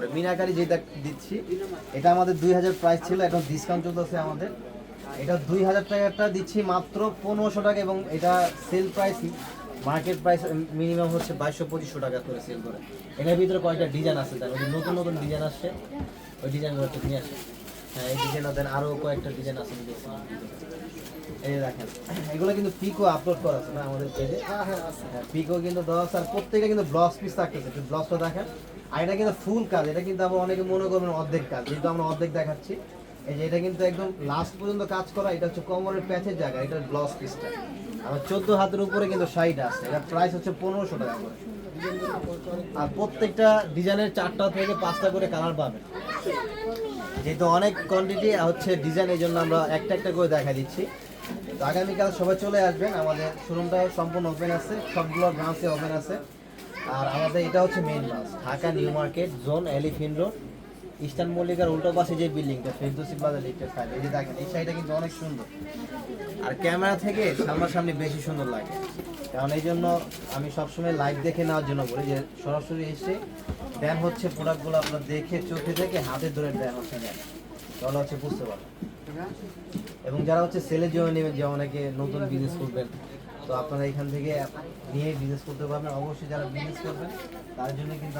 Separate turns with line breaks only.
মিনাকারি যেটা দিচ্ছি, এটা আমাদের দুই হাজার প্রাইস ছিল, এখন ডিসকাউন্ট চলতেছে আমাদের। এটা দুই হাজার টাকাটা দিচ্ছি মাত্র পনেরোশো টাকা এবং এটা sale price market price minimum হচ্ছে বাইশশো পঁচিশশো টাকা করে সেল করে। এটার ভিতরে কয়েকটা ডিজাইন আছে, তার নতুন নতুন ডিজাইন আসছে। ওই ডিজাইনগুলো নিয়ে আসে হ্যাঁ এই ডিজাইন দেন আরও কয়েকটা ডিজাইন আছে। এই দেখেন এগুলো কিন্তু আপলোড করা আছে না আমাদের পেজে পিকো কিন্তু দেওয়া আছে। আর প্রত্যেকটা কিন্তু ব্লাউজ পিস থাকতেছে। একটু ব্লাউজটা দেখেন। আর এটা কিন্তু ফুল কাজ এটা কিন্তু আবার অনেকে মনে করবেন অর্ধেক কাজ। যেহেতু আমরা অর্ধেক দেখাচ্ছি এই যে এটা কিন্তু একদম লাস্ট পর্যন্ত কাজ করা এটা হচ্ছে কোমরের প্যাচের জায়গা এটা ব্লাউজ পিসটা আমার চোদ্দ হাতের উপরে কিন্তু আছে এটা প্রাইস হচ্ছে পনেরোশো টাকা করে। আর প্রত্যেকটা ডিজাইনের চারটা থেকে পাঁচটা করে কালার পাবেন। যেহেতু অনেক কোয়ান্টিটি হচ্ছে ডিজাইন এই জন্য আমরা একটা একটা করে দেখা দিচ্ছি। তো আগামীকাল সবাই চলে আসবেন, আমাদের শোরুমটা সম্পূর্ণ ওপেন আছে, সবগুলো ব্রাঞ্চে ওপেন আছে। আর আমাদের এটা হচ্ছে main branch Dhaka new market zone elephant road eastern মল্লিকার উল্টো পাশে যে বিল্ডিংটা ফেরদৌসি প্লাজা লিফটের সাইড এই যে দেখেন, এই সাইডটা কিন্তু অনেক সুন্দর। আর ক্যামেরা থেকে সামনাসামনি বেশি সুন্দর লাগে। কারণ এই জন্য আমি সবসময় লাইভ দেখে নেওয়ার জন্য বলি যে সরাসরি এসে ব্যায়াম হচ্ছে প্রোডাক্টগুলো আপনার দেখে, চোখে দেখে, হাতে ধরে ব্যায়াম হচ্ছে না তাহলে হচ্ছে বুঝতে পারবেন। এবং যারা হচ্ছে সেলে জন্য নেবেন, যে অনেকে নতুন বিজনেস করবেন তো আপনারা এখান থেকে নিয়ে বিজনেস করতে পারবেন। অবশ্যই যারা বিজনেস করবেন, তার জন্য কিন্তু